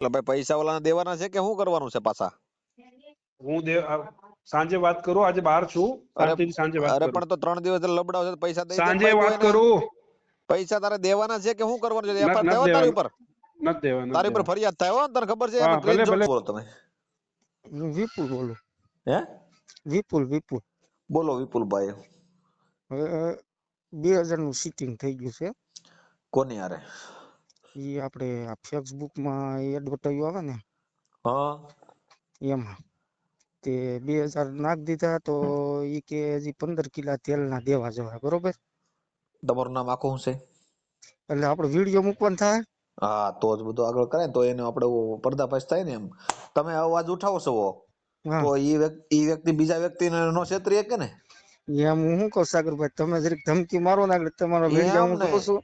એટલે ભાઈ પૈસા ઓલાને દેવાના છે કે શું કરવાનું છે પાછા? હું દે સાંજે વાત કરું આજે બહાર છું. અરે શાંતિથી સાંજે વાત અરે પણ તો ત્રણ દિવસ લબડાવ છે પૈસા દઈ સાંજે વાત કરું. પૈસા તારે દેવાના છે કે શું કરવાનું છે? એફઆર દેવા તારી ઉપર? નથી દેવા તારી ઉપર ફરિયાદ થાય હો તને ખબર છે ભલે, ભલે. બોલો તમે. વિપુલ બોલો. હે? વિપુલ વિપુલ. બોલો વિપુલભાઈ. હવે બે હજારનું સીટિંગ થઈ ગયું છે. કોની હારે? એ આપણે ફેસબુકમાં એડવર્ટાઈઝ આવે ને હા. એમાં તે બે હજાર નાખ દીધા તો ઈ કે હજી પંદર કિલા તેલ ના દેવા જવા બરોબર? તમારું નામ આખું છે? એટલે આપણે વીડિયો મૂકવાનું થાય. હા તો જ બધું આગળ કરે તો એને આપણે પર્દાફાશ થાય ને એમ. તમે અવાજ ઉઠાવો છો તો ઈ વ્યક્તિ ઈ વ્યક્તિ બીજા વ્યક્તિને નો ક્ષેત્રીય કે ને? એમ હું કહું સાગરભાઈ તમે જરીક ધમકી મારો ને આગળ તમારો વીડિયો હું કહું છું.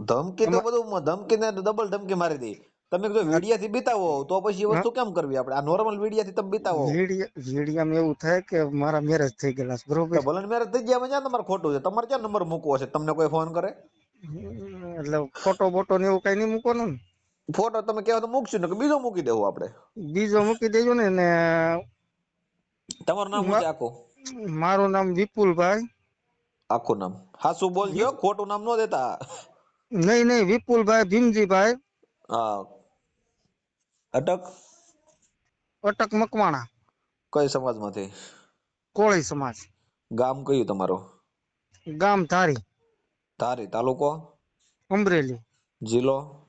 ધમકી તો બધું ધમકી ને ડબલ ધમકી મારી દે. તમે જો વિડિયા થી બીતાવો તો પછી વસ્તુ કેમ કરવી આપણે? આ નોર્મલ વિડિયા થી તમે બીતાવો. વીડિયો વિડીયામાં એવું થાય કે મારા મેરેજ થઈ ગયેલા છે બરોબર ભલે મેરેજ થઈ ગયા મજા તમારે ખોટું છે? તમારે ક્યાં નંબર મૂકવો છે? તમને કોઈ ફોન કરે? એટલે ફોટો બોટો ને એવું કઈ નહીં મૂકવાનું ને? ફોટો તમે કહેવો તો મૂકશું ને બીજો મૂકી દેવું આપણે. બીજો મૂકી દેજો ને ને તમારું નામ શું છે આખું? મારું નામ વિપુલભાઈ. આખું નામ. હાસુ બોલજો ખોટું નામ નો દેતા. નહીં નહીં વિપુલભાઈ ભીમજીભાઈ. હા. અટક? અટક મકવાણા. કઈ સમાજમાંથી? કોળી સમાજ. ગામ કયું તમારું? ગામ ધારી. ધારી તાલુકો? અમરેલી. જિલ્લો?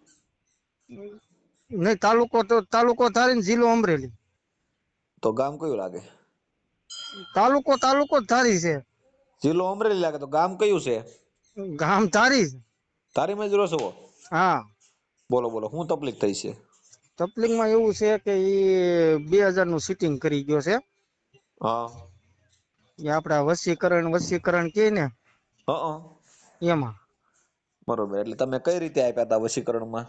નહીં તાલુકો તો તાલુકો ધારી ને જિલ્લો અમરેલી. તો ગામ કયું લાગે? તાલુકો તાલુકો જ ધારી છે. જિલ્લો અમરેલી લાગે તો ગામ કયું છે? ગામ ધારી છે. ધારીમાં જ રહો છો હા. બોલો બોલો શું તકલીફ થઈ છે? તકલીફમાં એવું છે કે એ બે હજારનું સીટિંગ કરી ગયો છે. હા. એ આપડા વસીકરણ વસીકરણ કે ને? હા એમાં. બરોબર એટલે તમે કઈ રીતે આપ્યા હતા વસીકરણમાં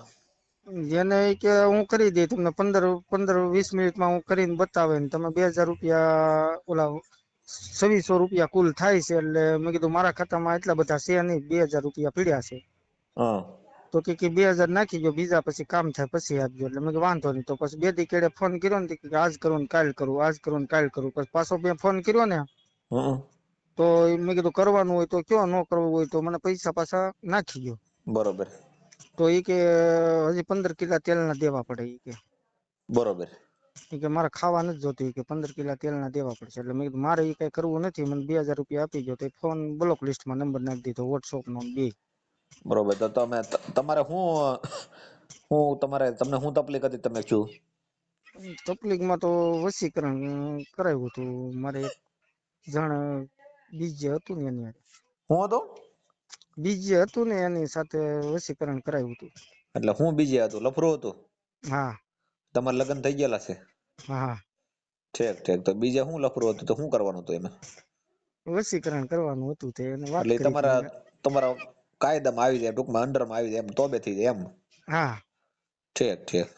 જેને ઈ કે હું કરી દઈ તમને પંદર પંદર વીસ મિનિટમાં હું કરીને બતાવે ને તમે બે હજાર રૂપિયા ઓલા છવ્વીસો રૂપિયા કુલ થાય છે એટલે મેં કીધું મારા ખાતામાં એટલા બધા છે નહીં બે હજાર રૂપિયા પીડ્યા છે. હા. તો કે કે બે હજાર નાખી ગયો બીજા પછી કામ થાય પછી આપજો. એટલે મેં કે વાંધો નહીં. તો પછી બે દી કેડે ફોન કર્યો ને કે આજ કરું ને કાલ કરું આજ કરું ને કાલ કરું. પછી પાછો મેં ફોન કર્યો ને તો મેં કીધું કરવાનું હોય તો કયો ન કરવું હોય તો મને પૈસા પાછા નાખી ગયો બરોબર. તો એ કે હજી પંદર કિલા તેલના દેવા પડે. એ કે બરોબર. કે મારે ખાવા નથી જોતું. કે પંદર કિલા તેલના દેવા પડશે. એટલે મેં કીધું મારે એ કઈ કરવું નથી. મને બે હજાર રૂપિયા આપી ગયો તો ફોન બ્લોક લિસ્ટમાં નંબર નાખી દીધો વોટ્સઅપ નો ને બે. બરોબર. તો તમે તમારે હું હું તમારે તમને હું તકલીફ હતી તમે શું? તકલીફમાં તો વસીકરણ કરાવ્યું હતું. મારે એક જણ બીજે હતું ને એની હું હતો? બીજે હતું ને એની સાથે વસીકરણ કરાવ્યું હતું. એટલે હું બીજે હતું લફરું હતું? હા. તમારે લગ્ન થઈ ગયેલા છે? હા. ઠીક ઠીક. તો બીજે હું લફરું હતું? તો શું કરવાનું હતું એમાં? વસીકરણ કરવાનું હતું તે એટલે તમારા તમારા કાયદામાં આવી જાય ટૂંકમાં અંડરમાં આવી જાય એમ તોબે થઈ જાય એમ. હા. ઠીક ઠીક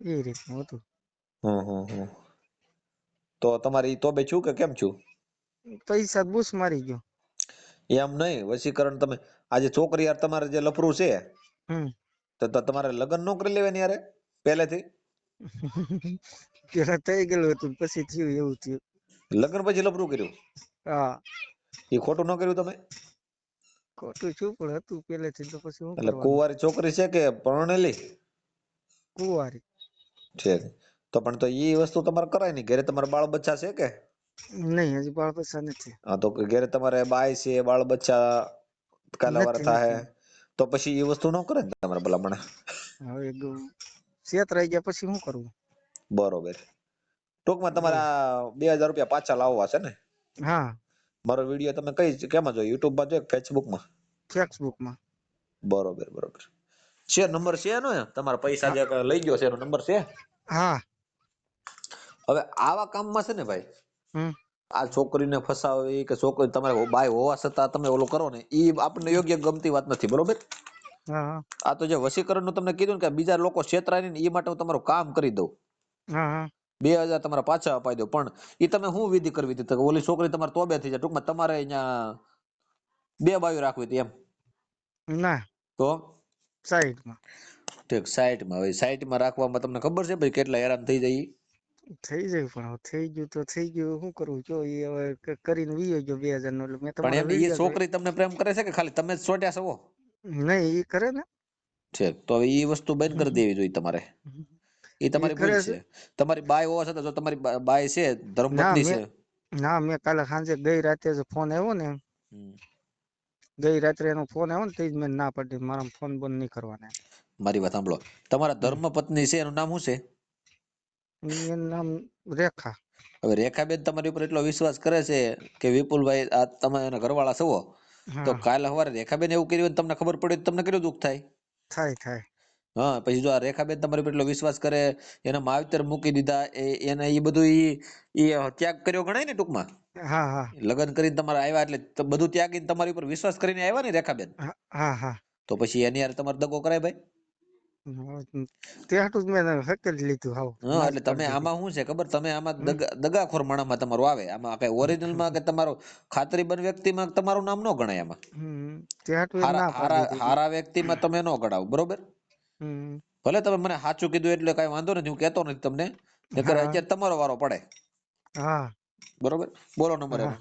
એ રીતનું હતું. હમ હમ હમ. તો તમારી તોબે છું કે કેમ છું? પૈસા બુસ મારી ગયો. એમ નહીં વસીકરણ તમે આજે છોકરી યાર તમારે જે લફરું છે હમ. તો તો તમારે લગ્ન નો કરી લેવાની યારે પહેલેથી? પેલા થઈ ગયેલું હતું પછી થયું એવું થયું. લગ્ન પછી લફરું કર્યું? હા. એ ખોટું ન કર્યું તમે? ખોટું છું પણ હતું પહેલેથી તો પછી હું એટલે કુંવારી છોકરી છે કે પરણેલી? કુંવારી. છે તો પણ તો ઈ વસ્તુ તમારે કરાય નહીં. ઘરે તમારે બાળ બચ્ચા છે કે? નહીં હજી બાળ બચ્ચા નથી. હા તો ઘરે તમારે બાય છે બાળ બચ્ચા કાલાવાર થાય તો પછી એ વસ્તુ ન કરે ને તમારે ભલામણ? હવે છેતરાઈ ગયા પછી શું કરવું બરોબર. ટૂંકમાં તમારા બે હજાર રૂપિયા પાછા લાવવા છે ને? હા. મારો વીડિયો તમે કઈ કેમાં જોયો? યુટ્યુબમાં જોયો ફેસબુકમાં? ફેસબુકમાં. બરોબર બરોબર. છે નંબર છે એનો તમારા પૈસા જે લઈ ગયો છે એનો નંબર છે? હા. હવે આવા કામમાં છે ને ભાઈ આ છોકરીને ફસાવી કે છોકરી તમારે બાય હોવા છતાં તમે ઓલું કરો ને ઈ આપણને યોગ્ય ગમતી વાત નથી બરોબર? આ તો જે વશીકરણનું તમને કીધું ને કે બીજા લોકો છેતરાય ને એ માટે હું તમારું કામ કરી દઉં. બે હજાર તમારા પાછા અપાઈ દો. પણ એ તમે શું વિધિ કરવી હતી? ઓલી છોકરી તમારે તોબે થઈ જાય. ટૂંકમાં તમારે અહીંયા બે બાયુ રાખવી હતી એમ. ના. તો? સાઈડમાં ઠીક સાઈડમાં. હવે સાઈડમાં રાખવામાં તમને ખબર છે ભાઈ કેટલા હેરાન થઈ જાય થઈ જાય પણ થઈ ગયું તો થઈ ગયું. શું કરવું? જો એ હવે કરીને વીયો ગયો બે હજાર નો મેં પણ ઈ છોકરી તમને પ્રેમ કરે છે કે ખાલી તમે જ સોટ્યા છો? નહીં એ કરે ને. ઠીક તો હવે એ વસ્તુ બંધ કરી દેવી જોઈએ તમારે. ઈ તમારી ભૂલ છે. તમારી બાય હોવા છતાં જો તમારી બાય છે ધર્મપત્ની છે. ના મેં કાલે સાંજે ગઈ રાતે જ ફોન આવ્યો ને. ગઈ રાત્રે એનો ફોન આવ્યો ને તે જ મેં ના પાડી. મારા ફોન બંધ નહીં કરવાના મારી વાત સાંભળો. તમારા ધર્મપત્ની છે એનું નામ શું છે? એનું નામ રેખા. હવે રેખાબેન તમારી ઉપર એટલો વિશ્વાસ કરે છે કે વિપુલભાઈ આ તમે એના ઘરવાળા છો તો કાલે સવારે રેખાબેન એવું કર્યું તમને ખબર પડી તો તમને કેટલું દુઃખ થાય? થાય થાય. હા પછી જો આ રેખાબેન તમારી એટલો વિશ્વાસ કરે એના માવતર મૂકી દીધા એ એને એ બધું એ એ ત્યાગ કર્યો ગણાય ને ટૂંકમાં? હા હા. લગ્ન કરીને તમારે આવ્યા એટલે બધું ત્યાગીને તમારી ઉપર વિશ્વાસ કરીને આવ્યા ને રેખાબેન? હા, હા તો પછી એની યાર તમારે દગો કરાય ભાઈ. તે હાટું મેં હકેલી લીધું હાવ. હા એટલે તમે આમાં શું છે ખબર? તમે આમાં દગા દગાખોર માણસમાં તમારું આવે આમાં કઈ ઓરિજિનલમાં કે તમારું ખાતરીબંધ વ્યક્તિમાં તમારું નામ ન ગણાય આમાં. હારા વ્યક્તિમાં તમે ન ગણાવ બરોબર? ભલે તમે મને સાચું કીધું એટલે કઈ વાંધો નથી હું કેતો નથી તમને. નકર અત્યારે તમારો વારો પડે. હા. બરોબર? બોલો નંબર એનો.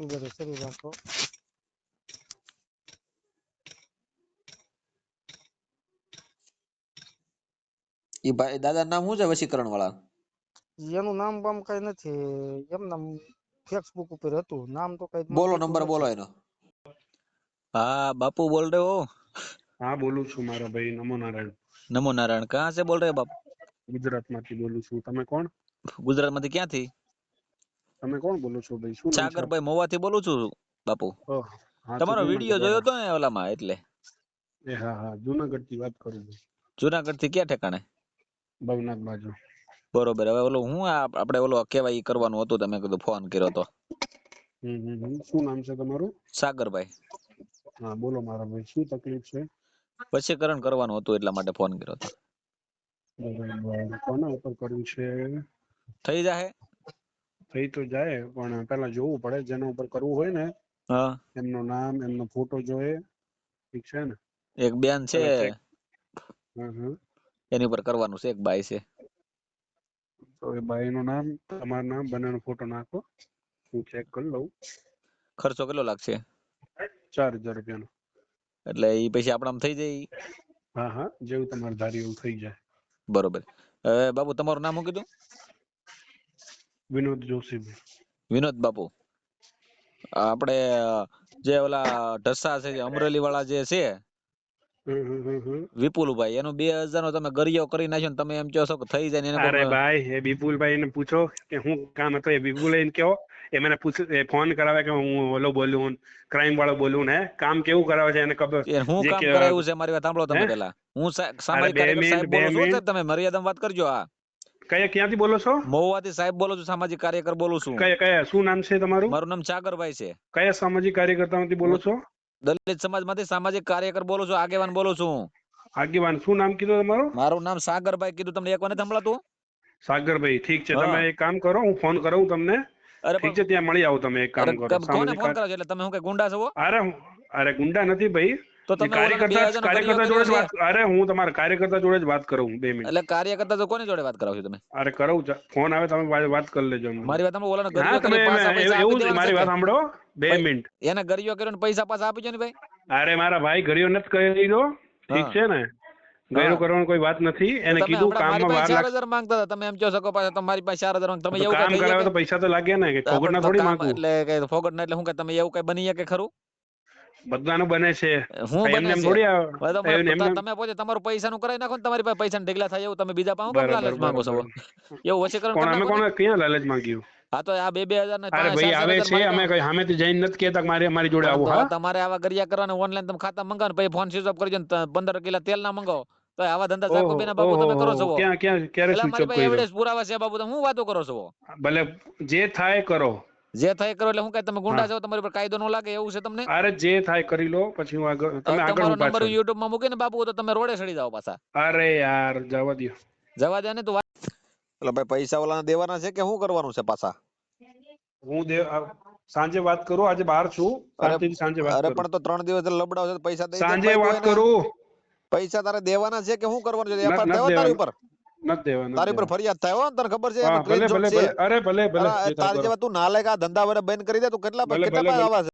બરોબર શરૂ રાખો. એ ભાઈ દાદા નામ શું છે વશીકરણ વાળા એનું નામ બામ કઈ નથી. એમ એમના ફેસબુક ઉપર હતું. નામ તો કઈ બોલો નંબર બોલો એનો. હા બાપુ બોલ રહ્યો. હા બોલું છું મારા ભાઈ નમો નારાયણ. નમો નારાયણ. કહાં સે બોલ રહે બાપ. ગુજરાતમાંથી બોલું છું. તમે કોણ? ગુજરાતમાંથી ક્યાંથી? તમે કોણ બોલો છો ભાઈ? શું સાગરભાઈ મોવા થી બોલું છું બાપુ. તમારો વિડિયો જોયો તો ને ઓલામાં એટલે? એ હા હા જુનાગઢથી વાત કરું જુનાગઢથી ક્યાં ઠેકાણે? ભવનાથ બાજુ. બરોબર હવે ઓલો હું આપણે ઓલો કેવાય કરવાનું હતું તમે કીધું ફોન કર્યો તો. શું નામ છે તમારું? સાગરભાઈ. હા બોલો મારા ભાઈ શું તકલીફ છે? વશીકરણ કરવાનું હતું એટલા માટે ફોન કર્યો હતો. બરાબર. કોના ઉપર કરવું છે? થઈ જાય થઈ તો જાય પણ પેલા જોવું પડે જેના ઉપર કરવું હોય ને હા. એમનું નામ એમનો ફોટો જોઈએ ઠીક છે ને? એક બેન છે. એની ઉપર કરવાનું છે એક બાઈ છે. તો એ બાઈનું નામ તમારું નામ બંનેનો ફોટો નાખો. હું ચેક કરી લઉં. ખર્ચો કેટલો લાગશે? ચાર હજાર રૂપિયાનો. એટલે એ પછી આપણામાં થઈ જાય હા હા જેવું તમારે ધારી એવું થઈ જાય. બરોબર. હવે બાપુ તમારું નામ શું કીધું? વિનોદ જોશી વિનોદ બાપુ. આપણે જે ઓલા ઢસા છે અમરેલી વાળા જે છે. વિપુલભાઈ એનું બે હજાર નો તમે ગરિયો કરી નાખ્યો ને તમે એમ કહો છો કે થઈ જાય ને અરે ભાઈ એ વિપુલભાઈ ને પૂછો કે હું કામ હતો એ વિપુલભાઈ કહો. એ મને પૂછ એ ફોન કરાવે કે હું ઓલો બોલું ક્રાઇમ વાળો બોલું ને કામ કેવું કરાવે છે એને ખબર? હું કામ કરાવ્યું છે મારી વાત સાંભળો તમે? પેલા હું સામાજિક કાર્યકર સાહેબ બોલું છું તમે મર્યાદા વાત કરજો હા કયા ક્યાંથી બોલો છો? મહુવાથી સાહેબ બોલું છું સામાજિક કાર્યકર બોલું છું. કયા કયા શું નામ છે તમારું? મારું નામ ચાકરભાઈ છે. કયા સામાજિક કાર્યકર્તામાંથી બોલો છો? દલિત સમાજમાંથી સામાજિક કાર્યકર બોલું છું આગેવાન બોલું છું. આગેવાન શું નામ કીધું તમારું? મારું નામ સાગરભાઈ કીધું તમને એક વાર નથી સંભળાતું? સાગરભાઈ ઠીક છે તમે એક કામ કરો હું ફોન કરું તમને. અરે ઠીક છે ત્યાં મળી આવો તમે એક કામ કરો ફોન કરો એટલે તમે હું કે ગુંડા છો? અરે અરે ગુંડા નથી ભાઈ. તો તમે કાર્યકર્તા કાર્યકર્તા જોડે જ વાત અરે હું તમારા કાર્યકર્તા જોડે જ વાત કરું બે મિનિટ. એટલે કાર્યકર્તા તો કોની જોડે વાત કરાવો છો તમે? અરે કરું ફોન આવે તમે વાત- કરી લેજો મારી વાત ગરિયો એવું આપી મારી વાત સાંભળો બે મિનિટ. એને ગરિયો કર્યો ને પૈસા પાછા આપી ને ભાઈ. અરે મારા ભાઈ ઘડીઓ નથી કહી દીધો ઠીક છે ને? ગયરો કરવાનો કોઈ વાત નથી એને કીધું કામમાં વાર લાગ હજાર માંગતા હતા તમે એમ કહો શકો પાછા તમારી પાસે ચાર હજાર માંગ- તમે એવું કામ કરાવે તો પૈસા તો લાગે ને કે ફોગટ ના થોડી કામ એટલે કે ફોગટ ના એટલે હું કે તમે એવું કઈ બની કે ખરું? બધાનું બને છે. હું બને છે? તમે પોતે તમારું પૈસાનું કરાવી નાખો ને તમારી પાસે પૈસા ઢગલા થાય એવું તમે બીજા પાસે કેમ લાલચ માંગો છો? એવું વશીકરણ અમે કોને ક્યાં લાલચ માંગ્યું? હા તો આ બે બે હજાર ને અરે ભાઈ આવે છે અમે કઈ સામે થી જઈને નથી કેતા કે મારી અમારી જોડે આવું હા? તમારે આવા ગરિયા કરવાને ઓનલાઈન તમે ખાતા મંગાવો ને પછી ફોન સ્વિચ ઓફ કરજો ને પંદર કિલો તેલ ના મંગાવો. તો આવા ધંધા ઓહો જાકુબેના બાબુ તમે કરો છો ક્યાં ક્યાં ક્યારે સ્વિચ ઓફ પાસે કર્યો? એવિડન્સ પુરાવા છે બાબુ તમે હું વાતો કરો છો ભલે જે થાય કરો. જે થાય કરો એટલે હું કઈ તમે ગુંડા. છો તમારી પર કાયદો નો લાગે એવું છે તમને? અરે જે થાય કરી લો પછી હું આગળ તમે આગળ તમારો નંબર YouTube માં મૂકીને બાપુ તો તમે રોડે સડી જાવ પાછા. અરે યાર જવા દ્યો. જવા દે ને તું એટલે ભાઈ પૈસા ઓલાને દેવાના છે કે શું કરવાનું છે પાછા? હું દે સાંજે વાત કરું આજે બહાર છું શાંતિથી સાંજે વાત અરે પણ તો ત્રણ દિવસ લબડાવ છે પૈસા દઈ સાંજે વાત કરું. પૈસા તારે દેવાના છે કે શું કરવાનું છે? એફઆર દેવા તારી ઉપર? નથી તારી દેવા. ફરિયાદ થાય હો તને ખબર છે ભલે ભલે અરે ભલે ભલે અરે, જે થાય તારી જેવા તું નાલાયક આ ધંધા વડે બંધ કરી દે તું કેટલા કેટલા આવા